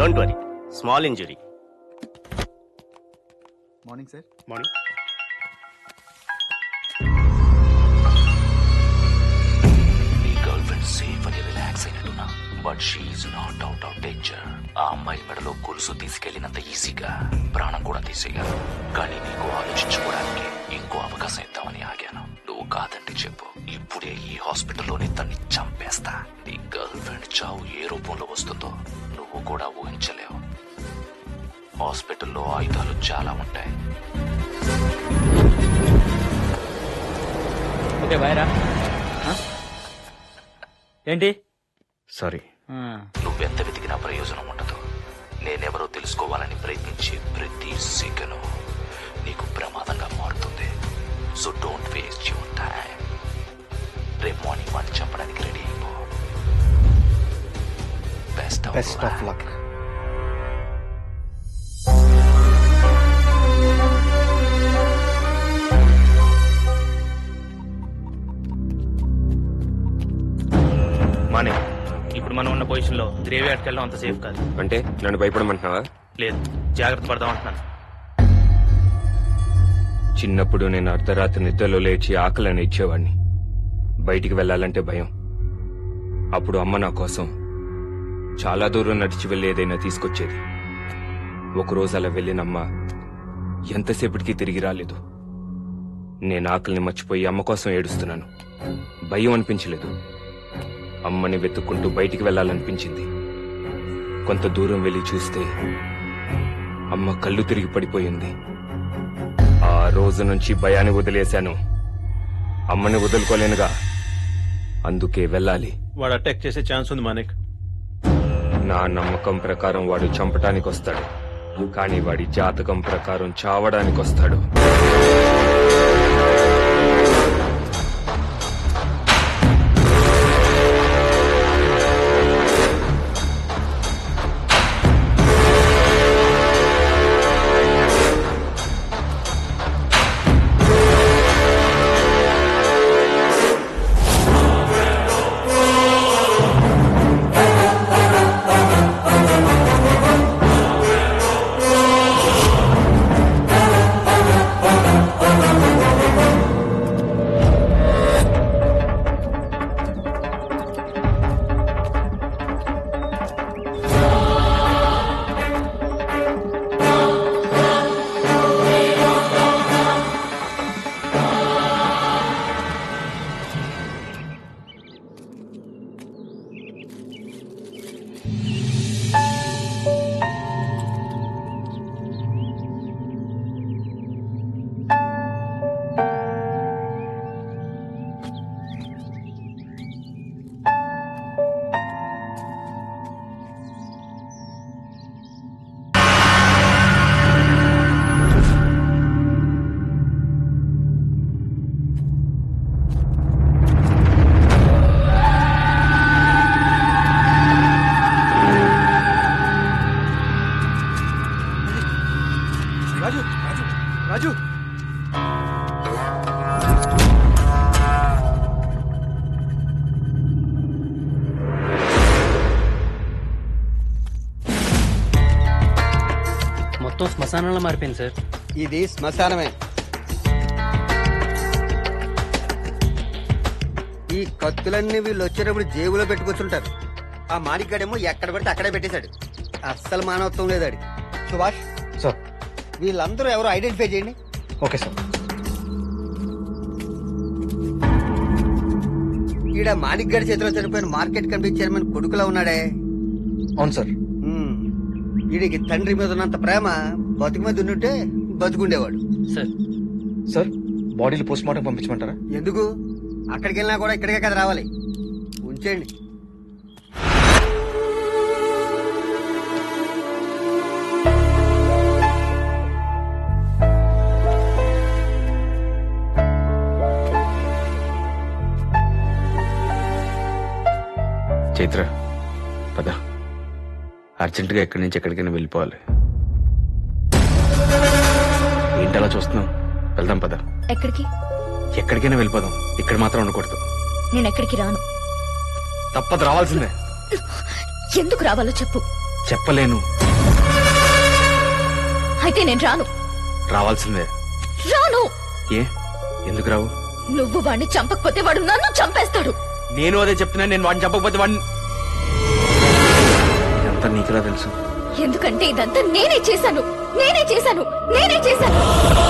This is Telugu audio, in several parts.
Don't worry small injury morning sir morning నీ గర్ల్ ఫ్రెండ్ సేఫ్ అని relax అయినట్టున్నా but she not out of danger ఆ అమ్మాయి మెడలో గొలుసు తీసుకెళ్ళినంత ఈజీగా ప్రాణం కూడా తీసేయగలరు కానీ నీకు ఆలోచించుకోవడానికి ఇంకో అవకాశం ఇద్దామని ఆగాను. నువ్వు కాదంటే చెప్పు. ఇప్పుడే ఈ హాస్పిటల్లోనే తన్ని చంపేస్తా. నీ గర్ల్ ఫ్రెండ్ చావు ఏ రూపంలో వస్తుందో. నువ్వు కూడా ఊహించలేవు. హాస్పిటల్లో ఆయుధాలు చాలా ఉంటాయి. ఓకే బాయ్ రా ఏంటి? సారీ. నువ్వెంత వెతికినా ప్రయోజనం ఉండదు. నేనెవరో తెలుసుకోవాలని ప్రయత్నించే ప్రతి second. Best best of luck మానే ఇప్పుడు మనం ఉన్న పొజిషన్లో గ్రేవ్ యార్డ్కి వెళ్ళడం అంత సేఫ్ కాదు. అంటే నన్ను భయపడమంటున్నావా? లేదు జాగ్రత్త పడదాం అంటున్నాను. చిన్నప్పుడు నేను అర్ధరాత్రి నిద్రలో లేచి ఆకలిని ఇచ్చేవాడిని. బయటికి వెళ్ళాలంటే భయం. అప్పుడు అమ్మ నా కోసం చాలా దూరం నడిచి వెళ్ళి ఏదైనా తీసుకొచ్చేది. ఒకరోజు అలా వెళ్ళినమ్మ ఎంతసేపటికి తిరిగి రాలేదు. నేను ఆకలిని మర్చిపోయి అమ్మ కోసం ఏడుస్తున్నాను. భయం అనిపించలేదు. అమ్మని వెతుక్కుంటూ బయటికి వెళ్ళాలనిపించింది. కొంత దూరం వెళ్ళి చూస్తే అమ్మ కళ్ళు తిరిగి పడిపోయింది. ఆ రోజు నుంచి భయాన్ని వదిలేశాను. అమ్మని వదులుకోలేనుగా. అందుకే వెళ్ళాలి. వాడు అటాక్ చేసే ఛాన్స్ ఉంది మానిక్ నా నమ్మకం ప్రకారం వాడు చంపటానికి వస్తాడు కానీ వాడి జాతకం ప్రకారం చావడానికి వస్తాడు శ్మశానంలో మారిపోయింది సార్. ఇది శ్మశానమే. ఈ కత్తులన్నీ వీళ్ళు వచ్చేటప్పుడు జేబులో పెట్టుకొచ్చుంటారు. ఆ మాణిక్గాడేమో ఎక్కడ పడితే అక్కడే పెట్టేశాడు. అస్సలు మానవత్వం లేదాడు. సుభాష్ సార్. వీళ్ళందరూ ఎవరో ఐడెంటిఫై చేయండి. Okay sir. ఈడ మాణిక్గాడి చేతిలో చనిపోయిన మార్కెట్ కమిటీ చైర్మన్ కొడుకులా ఉన్నాడే? అవును సార్. ఈడికి తండ్రి మీద ఉన్నంత ప్రేమ బతుకు మీద ఉండుంటే బతుకుండేవాడు. సార్ సార్ బాడీలు పోస్ట్ మార్టం పంపించమంటారా? ఎందుకు? అక్కడికి వెళ్ళినా కూడా ఇక్కడికే కదా రావాలి. ఉంచేయండి. చైత్ర పద. అర్జెంటుగా ఎక్కడి నుంచి ఎక్కడికైనా వెళ్ళిపోవాలి. ఏంటలా చూస్తున్నావు? వెళ్దాం పద. ఎక్కడికి? ఎక్కడికైనా వెళ్ళిపోదాం. ఇక్కడ మాత్రం ఉండకూడదు. నేను ఎక్కడికి రాను. తప్పదు రావాల్సిందే. ఎందుకు రావాలో చెప్పు. చెప్పలేను. అయితే నేను రాను. రావాల్సిందే. రాను. ఏ? ఎందుకు రావు? నువ్వు వాడిని చంపకపోతే వాడు నన్ను చంపేస్తాడు. నేను అదే చెప్తున్నాను నేను వాడిని చంపకపోతే వాడిని ఎంత నీకులా తెలుసు? ఎందుకంటే ఇదంతా నేనే చేశాను. నేనే చేశాను. నేనే చేశాను.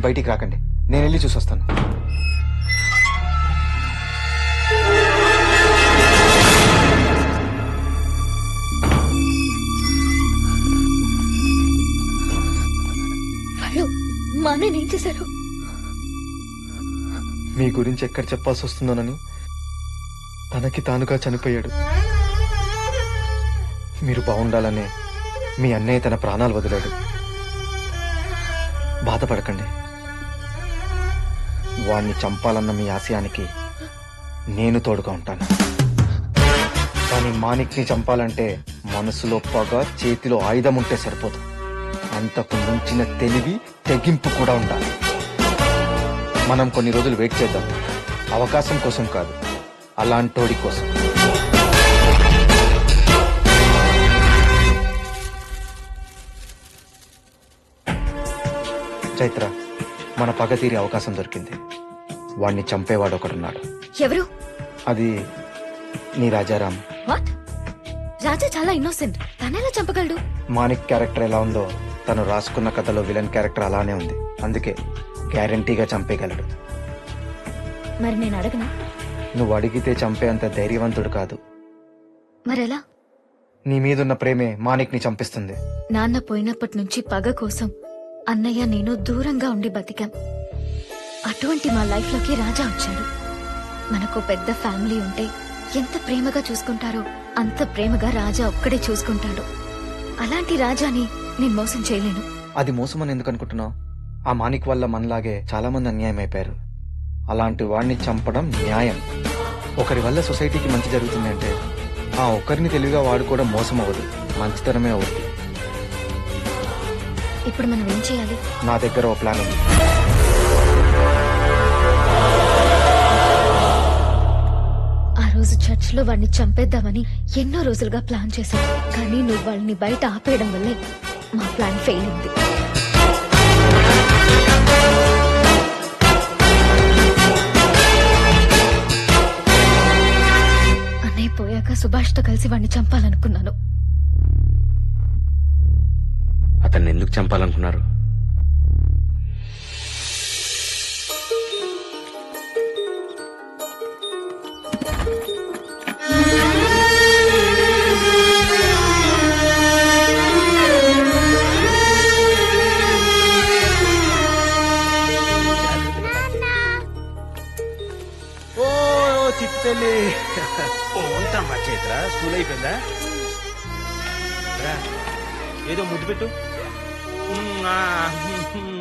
మీరు బయటికి రాకండి. నేను వెళ్ళి చూసొస్తాను. వాళ్ళు మా అన్నయ్య ఏం చేశారు? మీ గురించి ఎక్కడ చెప్పాల్సి వస్తుందోనని తనకి తానుగా చనిపోయాడు. మీరు బాగుండాలనే మీ అన్నయ్య తన ప్రాణాలు వదిలాడు. బాధపడకండి. వాణ్ణి చంపాలన్న మీ ఆశయానికి నేను తోడుగా ఉంటాను. కానీ మాణిక్ని చంపాలంటే మనసులో పగ చేతిలో ఆయుధం ఉంటే సరిపోదు. అంతకు మించిన తెలివి తెగింపు కూడా ఉండాలి. మనం కొన్ని రోజులు వెయిట్ చేద్దాం. అవకాశం కోసం కాదు అలాంటోడి కోసం. చైత్ర మన పగ తీరే అవకాశం దొరికింది. వాణ్ణి చంపేవాడు ఒకడున్నాడు. ఎవరు? అది నీ రాజారాం. వాట్? రాజా చాలా ఇన్నోసెంట్. తనెలా చంపగలడు? మానిక్ క్యారెక్టర్ ఎలా ఉందో తను రాసుకున్న కథలో విలన్ క్యారెక్టర్ అలానే ఉంది. అందుకే గ్యారంటీగా చంపేయగలడు. మరి నేను అడగనా? నువ్వు అడిగితే చంపేంత ధైర్యవంతుడు కాదు. మరెలా? నీ మీదున్న ప్రేమే మానిక్ని చంపిస్తుంది. నాన్న పోయినప్పటి నుంచి పగ కోసం అన్నయ్య నేను దూరంగా ఉండి బతికాం. అటువంటి మా లైఫ్లోకి రాజా వచ్చాడు. మనకు పెద్ద ఫ్యామిలీ ఉంటే ఎంత ప్రేమగా చూసుకుంటారో అంత ప్రేమగా రాజా ఒక్కడే చూసుకుంటాడు. అలాంటి రాజాని నేను మోసం చేయలేను. అది మోసం అని ఎందుకు అనుకుంటున్నావు? ఆ మానిక్ వల్ల మనలాగే చాలా మంది అన్యాయం అయిపోయారు. అలాంటి వాడిని చంపడం న్యాయం. ఒకరి వల్ల సొసైటీకి మంచి జరుగుతుంది అంటే ఆ ఒకరిని తెలివిగా వాడుకోవడం మోసం అవ్వదు మంచితనమే అవుతుంది ఇప్పుడు మనం ఏం చేయాలి? నా దగ్గర ఓ ప్లాన్ ఉంది. ఆ రోజు చర్చ్లో వాడిని చంపేద్దామని ఎన్నో రోజులుగా ప్లాన్ చేశాం. కానీ నువ్వు వాళ్ళని బయట ఆపేయడం వల్లే మా ప్లాన్ ఫెయిల్ అయింది. అన్నయ్య పోయాక సుభాష్తో కలిసి వాడిని చంపాలనుకున్నాను. అతన్ని ఎందుకు చంపాలనుకున్నారు? ఓ ఉంటా ఉంటామ్మా చైత్ర? స్కూల్ అయిపోయిందా? ఏదో ముద్దు పెట్టు. Ah.